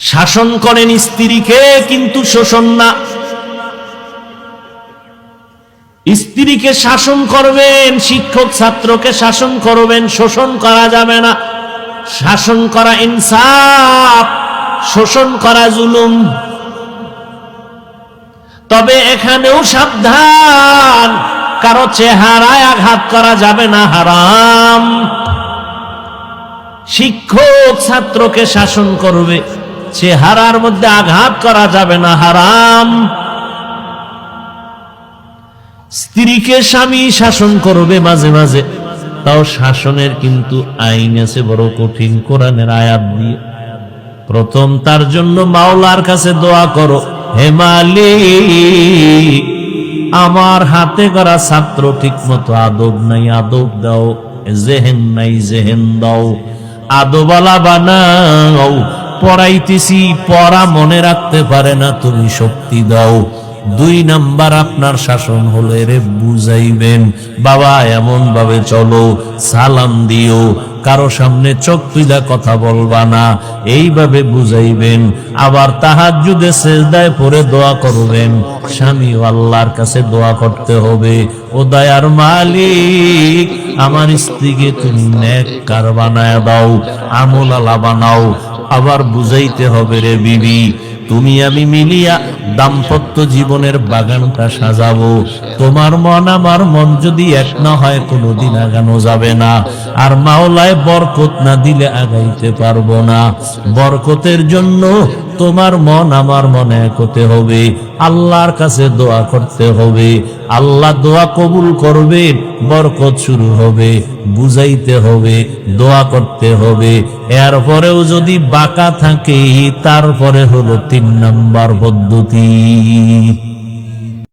শাসন করেন স্ত্রীকে, কিন্তু শোষণ না। স্ত্রীকে শাসন করবেন, শিক্ষক ছাত্রকে শাসন করবেন, শোষণ করা যাবে না। শাসন করা ইনসাফ, শোষণ করা জুলুম। তবে এখানেও সাবধান, কারও চেহারায় আঘাত করা যাবে না, হারাম। শিক্ষক ছাত্রকে শাসন করবে। চেহারার মধ্যে আঘাত করা যাবে না, হারাম। স্ত্রীকে স্বামী শাসন করবে মাঝে মাঝে, তাও শাসনের কিন্তু আইন আছে, বড় কঠিন কোরআনের আয়াত দিয়ে। প্রথম, তার জন্য মাওলার কাছে দোয়া করো, হে মালিক, আমার হাতে করা ছাত্র ঠিক মতো আদব নাই, আদব দাও জেহেন নাই, জেহেন দাও আদবালা বানাও পড়াইতেছি, পড়া মনে রাখতে পারে না, তুমি শক্তি দাও। দুই নাম্বার আপনার শাসন হলে রে বুঝাইবেন, বাবা এমন ভাবে চলো, সালাম দিও, কারও সামনে চোখ তুইলা কথা বলবা না, এইভাবে বুঝাইবেন। আবার তাহার যুদে সেজদায় পরে দোয়া করবেন স্বামী আল্লাহর কাছে দোয়া করতে হবে। ও দয়ার মালিক, আমার স্ত্রীকে তুমি নেক কার বানায় দাও, আমল আলা বানাও আবার বুঝাইতে হবে রে বিবি, তুমি আমি মিলিয়া দাম্পত্য জীবনের বাগানটা সাজাবো। তোমার মন আমার মন যদি এক না হয়, কোনোদিন আগানো যাবে না। আর মাওলায় বরকত না দিলে আগাইতে পারব না। বরকতের জন্য তোমার মন আমার মনে করতে হবে। আল্লাহর কাছে দোয়া করতে হবে। আল্লাহ দোয়া কবুল করবে, বরকত শুরু হবে, বুঝাইতে হবে, দোয়া করতে হবে। এরপরেও যদি বাঁকা থাকে, তারপরে হলো তিন নম্বর পদ্ধতি।